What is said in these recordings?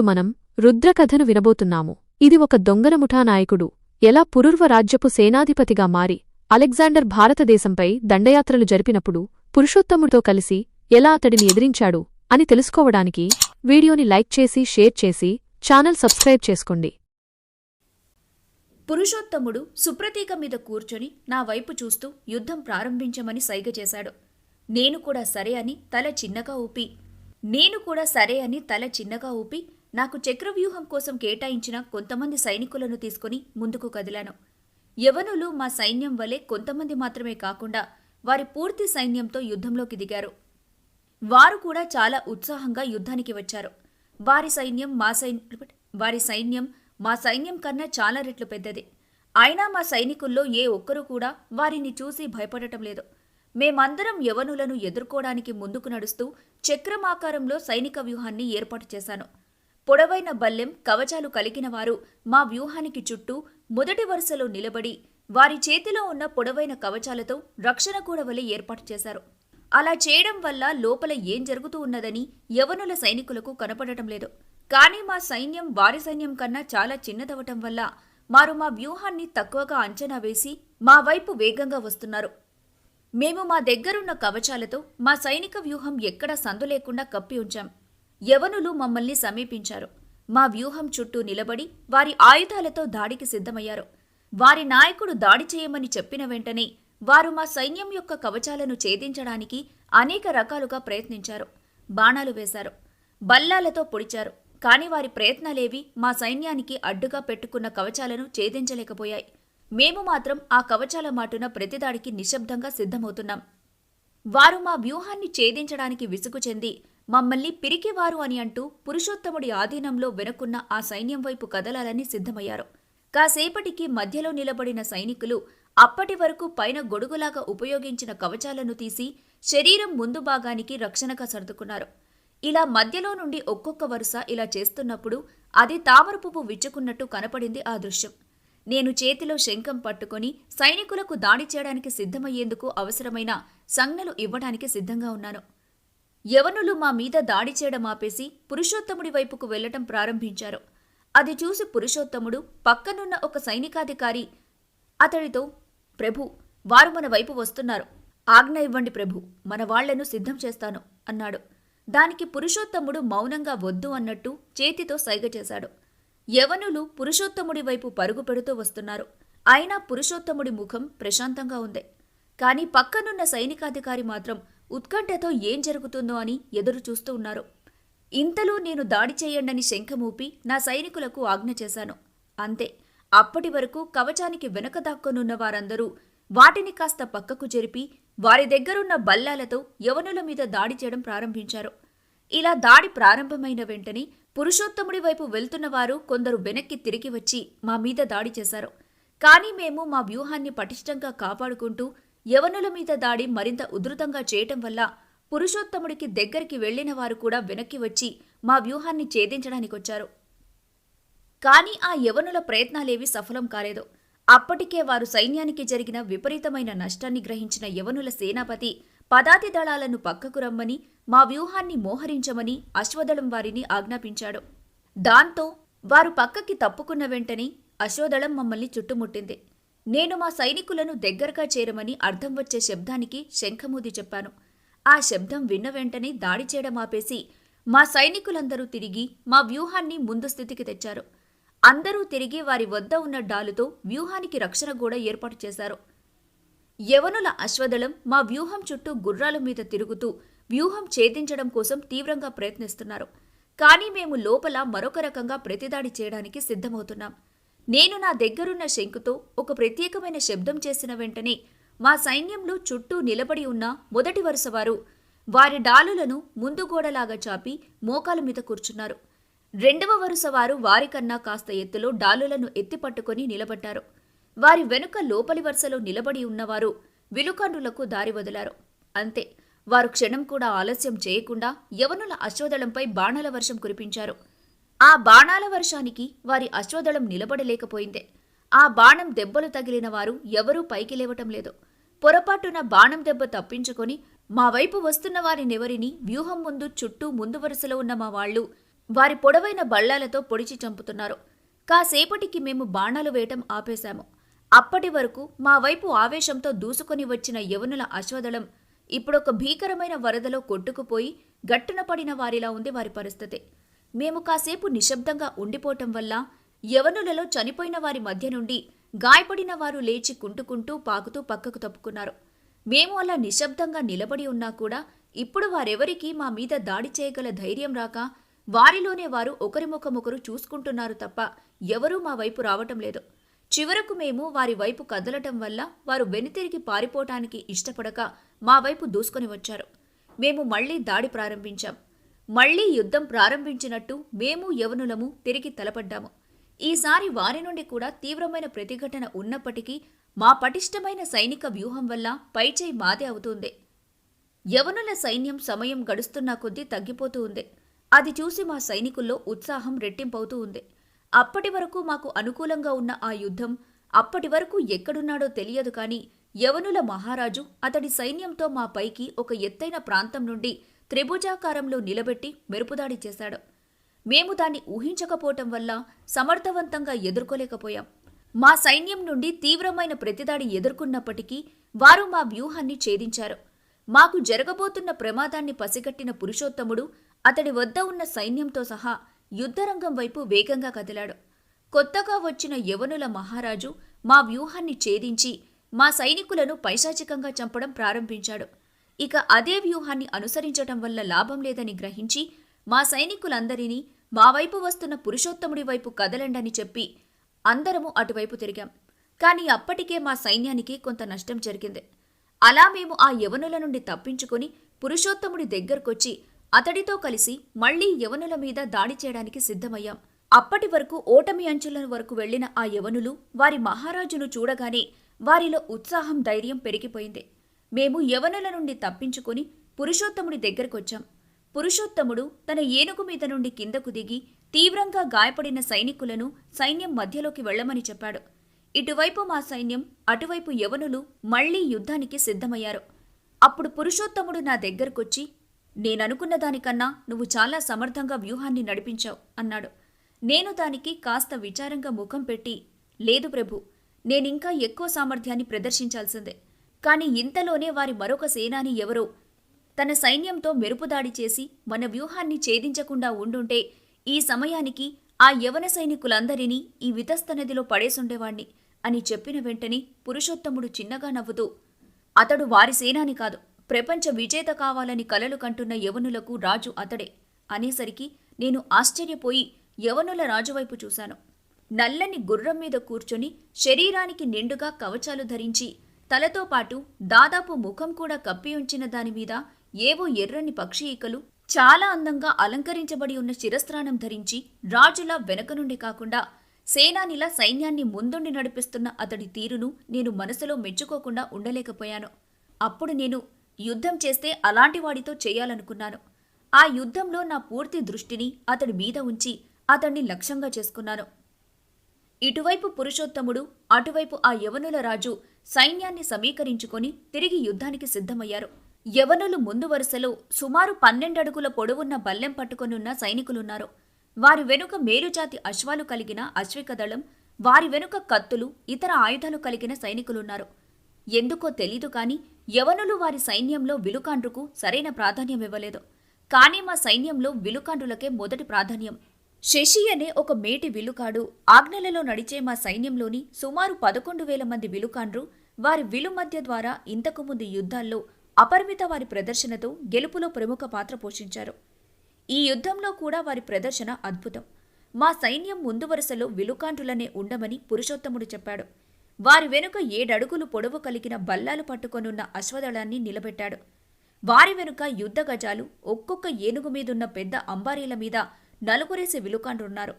మనం రుద్రకథను వినబోతున్నాము. ఇది ఒక దొంగల ఎలా పురుర్వ రాజ్యపు సేనాధిపతిగా మారి అలెగ్జాండర్ భారతదేశంపై దండయాత్రలు జరిపినప్పుడు పురుషోత్తముడితో కలిసి ఎలా అతడిని ఎదిరించాడు అని తెలుసుకోవడానికి వీడియోని లైక్ చేసి షేర్ చేసి ఛానల్ సబ్స్క్రైబ్ చేసుకోండి. పురుషోత్తముడు సుప్రతీక మీద కూర్చొని నా వైపు చూస్తూ యుద్ధం ప్రారంభించమని సైగ చేశాడు. నేను కూడా సరే అని తల చిన్నగా ఊపి నేను కూడా సరే అని తల చిన్నగా ఊపి నాకు చక్రవ్యూహం కోసం కేటాయించిన కొంతమంది సైనికులను తీసుకుని ముందుకు కదిలాను. యవనులు మా సైన్యం వలె కొంతమంది మాత్రమే కాకుండా వారి పూర్తి సైన్యంతో యుద్ధంలోకి దిగారు. వారు కూడా చాలా ఉత్సాహంగా యుద్ధానికి వచ్చారు. వారి సైన్యం మా సైన్ వారి సైన్యం మా సైన్యం కన్నా చాలా రెట్లు పెద్దది. అయినా మా సైనికుల్లో ఏ ఒక్కరూ కూడా వారిని చూసి భయపడటం లేదు. మేమందరం యవనులను ఎదుర్కోవడానికి ముందుకు నడుస్తూ చక్రమాకారంలో సైనిక వ్యూహాన్ని ఏర్పాటు చేశాను. పొడవైన బల్లెం కవచాలు కలిగిన వారు మా వ్యూహానికి చుట్టూ మొదటి వరుసలో నిలబడి వారి చేతిలో ఉన్న పొడవైన కవచాలతో రక్షణ కూడా వలె ఏర్పాటు చేశారు. అలా చేయడం వల్ల లోపల ఏం జరుగుతూ ఉన్నదని యవనుల సైనికులకు కనపడటం లేదు. కానీ మా సైన్యం వారి సైన్యం కన్నా చాలా చిన్నదవటం వల్ల వారు మా వ్యూహాన్ని తక్కువగా అంచనా వేసి మా వైపు వేగంగా వస్తున్నారు. మేము మా దగ్గరున్న కవచాలతో మా సైనిక వ్యూహం ఎక్కడా సందు లేకుండా కప్పి ఉంచాం. యవనులు మమ్మల్ని సమీపించారు. మా వ్యూహం చుట్టూ నిలబడి వారి ఆయుధాలతో దాడికి సిద్ధమయ్యారు. వారి నాయకుడు దాడి చేయమని చెప్పిన వెంటనే వారు మా సైన్యం యొక్క కవచాలను ఛేదించడానికి అనేక రకాలుగా ప్రయత్నించారు. బాణాలు వేశారు. బల్లాలతో పొడిచారు. కాని వారి ప్రయత్నాలేవి మా సైన్యానికి అడ్డుగా పెట్టుకున్న కవచాలను ఛేదించలేకపోయాయి. మేము మాత్రం ఆ కవచాల మాటున ప్రతిదాడికి నిశ్శబ్దంగా సిద్ధమవుతున్నాం. వారు మా వ్యూహాన్ని ఛేదించడానికి విసుగు చెంది మమ్మల్ని పిరికివారు అని అంటూ పురుషోత్తముడి ఆధీనంలో వెనుకున్న ఆ సైన్యం వైపు కదలాలని సిద్ధమయ్యారు. కాసేపటికి మధ్యలో నిలబడిన సైనికులు అప్పటి వరకు పైన గొడుగులాగా ఉపయోగించిన కవచాలను తీసి శరీరం ముందు భాగానికి రక్షణగా సర్దుకున్నారు. ఇలా మధ్యలో నుండి ఒక్కొక్క వరుస ఇలా చేస్తున్నప్పుడు అది తామర పువ్వు విచ్చుకున్నట్టు కనపడింది ఆ దృశ్యం. నేను చేతిలో శంఖం పట్టుకొని సైనికులకు దాడి చేయడానికి సిద్ధమయ్యేందుకు అవసరమైన సంజ్ఞలు ఇవ్వడానికి సిద్ధంగా ఉన్నాను. యవనులు మా మీద దాడి చేయడం ఆపేసి పురుషోత్తముడి వైపుకు వెళ్ళటం ప్రారంభించారు. అది చూసి పురుషోత్తముడు పక్కనున్న ఒక సైనికాధికారి అతడితో ప్రభు వారు మన వైపు వస్తున్నారు. ఆజ్ఞ ఇవ్వండి ప్రభు మన వాళ్ళను సిద్ధం చేస్తాను అన్నాడు. దానికి పురుషోత్తముడు మౌనంగా వద్దు అన్నట్టు చేతితో సైగ చేశాడు. యవనులు పురుషోత్తముడి వైపు పరుగు పెడుతూ వస్తున్నారు. అయినా పురుషోత్తముడి ముఖం ప్రశాంతంగా ఉంది. కాని పక్కనున్న సైనికాధికారి మాత్రం ఉత్కంఠతో ఏం జరుగుతుందో అని ఎదురు చూస్తూ ఉన్నారు. ఇంతలో నేను దాడి చేయండని శంఖమూపి నా సైనికులకు ఆజ్ఞ చేశాను. అంతే అప్పటి వరకు కవచానికి వెనక దాక్కొనున్న వారందరూ వాటిని కాస్త పక్కకు జరిపి వారి దగ్గరున్న బల్లాలతో యవనుల మీద దాడి చేయడం ప్రారంభించారు. ఇలా దాడి ప్రారంభమైన వెంటనే పురుషోత్తముడి వైపు వెళ్తున్న వారు కొందరు వెనక్కి తిరిగి వచ్చి మా మీద దాడి చేశారు. కానీ మేము మా వ్యూహాన్ని పటిష్టంగా కాపాడుకుంటూ యవనుల మీద దాడి మరింత ఉధృతంగా చేయటం వల్ల పురుషోత్తముడికి దగ్గరికి వెళ్ళిన వారు కూడా వెనక్కి వచ్చి మా వ్యూహాన్ని ఛేదించడానికొచ్చారు కానీ ఆ యవనుల ప్రయత్నాలేవి సఫలం కాలేదు. అప్పటికే వారు సైన్యానికి జరిగిన విపరీతమైన నష్టాన్ని గ్రహించిన యవనుల సేనాపతి పదాతి దళాలను పక్కకు రమ్మని మా వ్యూహాన్ని మోహరించమని అశ్వదళం వారిని ఆజ్ఞాపించాడు. దాంతో వారు పక్కకి తప్పుకున్న వెంటనే అశ్వదళం మమ్మల్ని చుట్టుముట్టింది. నేను మా సైనికులను దగ్గరగా చేరమని అర్థం వచ్చే శబ్దానికి శంఖమూది చెప్పాను. ఆ శబ్దం విన్న వెంటనే దాడి చేయడం ఆపేసి మా సైనికులందరూ తిరిగి మా వ్యూహాన్ని ముందు స్థితికి తెచ్చారు. అందరూ తిరిగి వారి వద్ద ఉన్న డాలుతో వ్యూహానికి రక్షణ కూడా ఏర్పాటు చేశారు. యవనుల అశ్వదళం మా వ్యూహం చుట్టూ గుర్రాల మీద తిరుగుతూ వ్యూహం ఛేదించడం కోసం తీవ్రంగా ప్రయత్నిస్తున్నారు. కానీ మేము లోపల మరొక రకంగా ప్రతిదాడి చేయడానికి సిద్ధమవుతున్నాం. నేను నా దగ్గరున్న శంకుతో ఒక ప్రత్యేకమైన శబ్దం చేసిన వెంటనే మా సైన్యంలో చుట్టూ నిలబడి ఉన్న మొదటి వరుసవారు వారి డాలులను ముందు గోడలాగా చాపి మోకాల మీద కూర్చున్నారు. రెండవ వరుస వారు వారికన్నా కాస్త ఎత్తులో డాలులను ఎత్తిపట్టుకుని నిలబడ్డారు. వారి వెనుక లోపలి వరుసలో నిలబడి ఉన్నవారు విలుకన్నులకు దారి వదిలారు. అంతే వారు క్షణం కూడా ఆలస్యం చేయకుండా యవనుల అశ్వదళంపై బాణల వర్షం కురిపించారు. ఆ బాణాల వర్షానికి వారి అశ్వదళం నిలబడలేకపోయింది. ఆ బాణం దెబ్బలు తగిలిన వారు ఎవరూ పైకి లేవటం లేదు. పొరపాటున బాణం దెబ్బ తప్పించుకొని మా వైపు వస్తున్న వారినెవరిని వ్యూహం ముందు చుట్టూ ముందు వరుసలో ఉన్న మా వాళ్ళు వారి పొడవైన బళ్ళాలతో పొడిచి చంపుతున్నారు. కాసేపటికి మేము బాణాలు వేయటం ఆపేశాము. అప్పటి వరకు మా వైపు ఆవేశంతో దూసుకొని వచ్చిన యవనుల అశ్వదళం ఇప్పుడొక భీకరమైన వరదలో కొట్టుకుపోయి గట్టున పడిన వారిలా ఉంది వారి పరిస్థితి. మేము కాసేపు నిశ్శబ్దంగా ఉండిపోవటం వల్ల యవనులలో చనిపోయిన వారి మధ్య నుండి గాయపడిన వారు లేచి కుంటుకుంటూ పాకుతూ పక్కకు తప్పుకున్నారు. మేము అలా నిశ్శబ్దంగా నిలబడి ఉన్నా కూడా ఇప్పుడు వారెవరికీ మా మీద దాడి చేయగల ధైర్యం రాక వారిలోనే వారు ఒకరి ముఖమొకరు చూసుకుంటున్నారు తప్ప ఎవరూ మా వైపు రావటం లేదు. చివరకు మేము వారి వైపు కదలటం వల్ల వారు వెనుతిరిగి పారిపోవటానికి ఇష్టపడక మా వైపు దూసుకొని వచ్చారు. మేము మళ్ళీ దాడి ప్రారంభించాం. మళ్ళీ యుద్ధం ప్రారంభించినట్టు మేము యవనులము తిరిగి తలపడ్డాము. ఈసారి వారి నుండి కూడా తీవ్రమైన ప్రతిఘటన ఉన్నప్పటికీ మా పటిష్టమైన సైనిక వ్యూహం వల్ల పైచేయి మాదే అవుతుంది. యవనుల సైన్యం సమయం గడుస్తున్న కొద్దీ తగ్గిపోతూ ఉంది. అది చూసి మా సైనికుల్లో ఉత్సాహం రెట్టింపవుతూ ఉంది. అప్పటి వరకు మాకు అనుకూలంగా ఉన్న ఆ యుద్ధం అప్పటి వరకు ఎక్కడున్నాడో తెలియదు కాని యవనుల మహారాజు అతడి సైన్యంతో మా పైకి ఒక ఎత్తైన ప్రాంతం నుండి త్రిభుజాకారంలో నిలబెట్టి మెరుపుదాడి చేశాడు. మేము దాన్ని ఊహించకపోవటం వల్ల సమర్థవంతంగా ఎదుర్కోలేకపోయాం. మా సైన్యం నుండి తీవ్రమైన ప్రతిదాడి ఎదుర్కొన్నప్పటికీ వారు మా వ్యూహాన్ని ఛేదించారు. మాకు జరగబోతున్న ప్రమాదాన్ని పసిగట్టిన పురుషోత్తముడు అతడి వద్ద ఉన్న సైన్యంతో సహా యుద్ధరంగం వైపు వేగంగా కదిలాడు. కొత్తగా వచ్చిన యవనుల మహారాజు మా వ్యూహాన్ని ఛేదించి మా సైనికులను పైశాచికంగా చంపడం ప్రారంభించాడు. ఇక అదే వ్యూహాన్ని అనుసరించటం వల్ల లాభం లేదని గ్రహించి మా సైనికులందరినీ మా వైపు వస్తున్న పురుషోత్తముడి వైపు కదలండని చెప్పి అందరము అటువైపు తిరిగాం. కానీ అప్పటికే మా సైన్యానికి కొంత నష్టం జరిగింది. అలా మేము ఆ యవనుల నుండి తప్పించుకుని పురుషోత్తముడి దగ్గరకొచ్చి అతడితో కలిసి మళ్ళీ యవనుల మీద దాడి చేయడానికి సిద్ధమయ్యాం. అప్పటి వరకు ఓటమి అంచుల వరకు వెళ్ళిన ఆ యవనులు వారి మహారాజును చూడగానే వారిలో ఉత్సాహం ధైర్యం పెరిగిపోయింది. మేము యవనుల నుండి తప్పించుకొని పురుషోత్తముడి దగ్గరకొచ్చాం. పురుషోత్తముడు తన ఏనుగు మీద నుండి కిందకు దిగి తీవ్రంగా గాయపడిన సైనికులను సైన్యం మధ్యలోకి వెళ్ళమని చెప్పాడు. ఇటువైపు మా సైన్యం అటువైపు యవనులు మళ్ళీ యుద్ధానికి సిద్ధమయ్యారు. అప్పుడు పురుషోత్తముడు నా దగ్గరకొచ్చి నేననుకున్న దానికన్నా నువ్వు చాలా సమర్థంగా వ్యూహాన్ని నడిపించావు అన్నాడు. నేను దానికి కాస్త విచారంగా ముఖం పెట్టి లేదు ప్రభు నేనింకా ఎక్కువ సామర్థ్యాన్ని ప్రదర్శించాల్సిందే. కాని ఇంతలోనే వారి మరొక సేనాని ఎవరో? తన సైన్యంతో మెరుపుదాడి చేసి మన వ్యూహాన్ని ఛేదించకుండా ఉండుంటే ఈ సమయానికి ఆ యవన సైనికులందరినీ ఈ వితస్త నదిలో పడేసుండేవాణ్ణి అని చెప్పిన వెంటనే పురుషోత్తముడు చిన్నగా నవ్వుతూ అతడు వారి సేనాని కాదు. ప్రపంచ విజేత కావాలని కలలు కంటున్న యవనులకు రాజు అతడే అనేసరికి నేను ఆశ్చర్యపోయి యవనుల రాజువైపు చూశాను. నల్లని గుర్రం మీద కూర్చొని శరీరానికి నిండుగా కవచాలు ధరించి తలతో పాటు దాదాపు ముఖం కూడా కప్పి ఉంచిన దానిమీద ఏవో ఎర్రని పక్షి ఈకలు చాలా అందంగా అలంకరించబడి ఉన్న శిరస్త్రాణం ధరించి రాజులా వెనక నుండి కాకుండా సేనానిలా సైన్యాన్ని ముందుండి నడిపిస్తున్న అతడి తీరును నేను మనసులో మెచ్చుకోకుండా ఉండలేకపోయాను. అప్పుడు నేను యుద్ధం చేస్తే అలాంటి వాడితో చేయాలనుకున్నాను. ఆ యుద్ధంలో నా పూర్తి దృష్టిని అతడి మీద ఉంచి అతన్ని లక్ష్యంగా చేసుకున్నాను. ఇటువైపు పురుషోత్తముడు అటువైపు ఆ యవనుల రాజు సైన్యాన్ని సమీకరించుకొని తిరిగి యుద్ధానికి సిద్ధమయ్యారు. యవనులు ముందు వరుసలో సుమారు పన్నెండడుగుల పొడవున్న బల్లెం పట్టుకొనున్న సైనికులున్నారు. వారి వెనుక మేలుజాతి అశ్వాలు కలిగిన అశ్వికదళం వారి వెనుక కత్తులు ఇతర ఆయుధాలు కలిగిన సైనికులున్నారు. ఎందుకో తెలీదు కాని యవనులు వారి సైన్యంలో విలుకాండ్రుకు సరైన ప్రాధాన్యం ఇవ్వలేదు కానీ మా సైన్యంలో విలుకాండ్రులకే మొదటి ప్రాధాన్యం. శశి అనే ఒక మేటి విలుకాడు ఆజ్ఞలలో నడిచే మా సైన్యంలోని సుమారు పదకొండు వేల మంది విలుకాండ్రు వారి విలుమధ్య ద్వారా ఇంతకుముందు యుద్ధాల్లో అపరిమిత వారి ప్రదర్శనతో గెలుపులో ప్రముఖ పాత్ర పోషించారు. ఈ యుద్ధంలో కూడా వారి ప్రదర్శన అద్భుతం. మా సైన్యం ముందు వరుసలో విలుకాండ్రులనే ఉండమని పురుషోత్తముడు చెప్పాడు. వారి వెనుక ఏడడుగులు పొడవు కలిగిన బల్లాలు పట్టుకొనున్న అశ్వదళాన్ని నిలబెట్టాడు. వారి వెనుక యుద్ధ గజాలు ఒక్కొక్క ఏనుగు మీదున్న పెద్ద అంబారీల మీద నలుగురేసి విలుకాండ్రున్నారు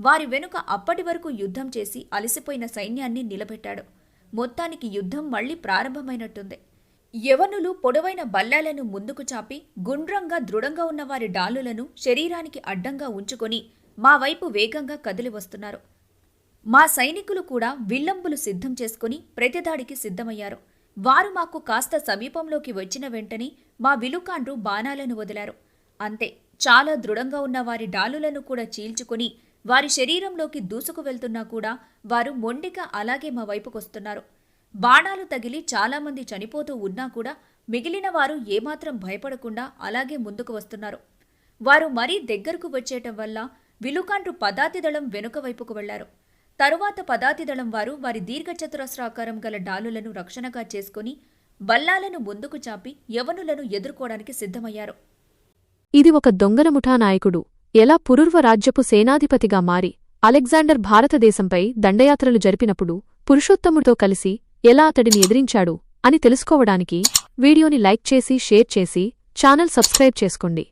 వారి వెనుక అప్పటి వరకు యుద్ధం చేసి అలసిపోయిన సైన్యాన్ని నిలబెట్టాడు. మొత్తానికి యుద్ధం మళ్ళీ ప్రారంభమైనట్టుంది. యవనులు పొడవైన బల్లాలను ముందుకు చాపి గుండ్రంగా దృఢంగా ఉన్న వారి డాలులను శరీరానికి అడ్డంగా ఉంచుకొని మా వైపు వేగంగా కదిలి వస్తున్నారు. మా సైనికులు కూడా విల్లంబులు సిద్ధం చేసుకుని ప్రతిదాడికి సిద్ధమయ్యారు. వారు మాకు కాస్త సమీపంలోకి వచ్చిన వెంటనే మా విలుకాండ్రు బాణాలను వదిలారు. అంతే. చాలా దృఢంగా ఉన్న వారి డాలులను కూడా చీల్చుకుని వారి శరీరంలోకి దూసుకు వెళ్తున్నా కూడా వారు మొండిగా అలాగే మా వైపుకొస్తున్నారు బాణాలు తగిలి చాలామంది చనిపోతూ ఉన్నా కూడా మిగిలిన వారు ఏమాత్రం భయపడకుండా అలాగే ముందుకు వస్తున్నారు. వారు మరీ దగ్గరకు వచ్చేయటం వల్ల విలుకాండ్రు పదాతిదళం వెనుక వైపుకు వెళ్ళారు. తరువాత పదాతిదళం వారు వారి దీర్ఘచతురస్రాకారం గల డాలులను రక్షణగా చేసుకుని బల్లాలను ముందుకు చాపి యవనులను ఎదుర్కోవడానికి సిద్ధమయ్యారు. ఇది ఒక దొంగల ముఠా నాయకుడు ఎలా పురుర్వ రాజ్యపు సేనాధిపతిగా మారి అలెగ్జాండర్ భారతదేశంపై దండయాత్రలు జరిపినప్పుడు పురుషోత్తముడితో కలిసి ఎలా అతడిని ఎదిరించాడు అని తెలుసుకోవడానికి వీడియోని లైక్ చేసి షేర్ చేసి ఛానల్ సబ్స్క్రైబ్ చేసుకోండి.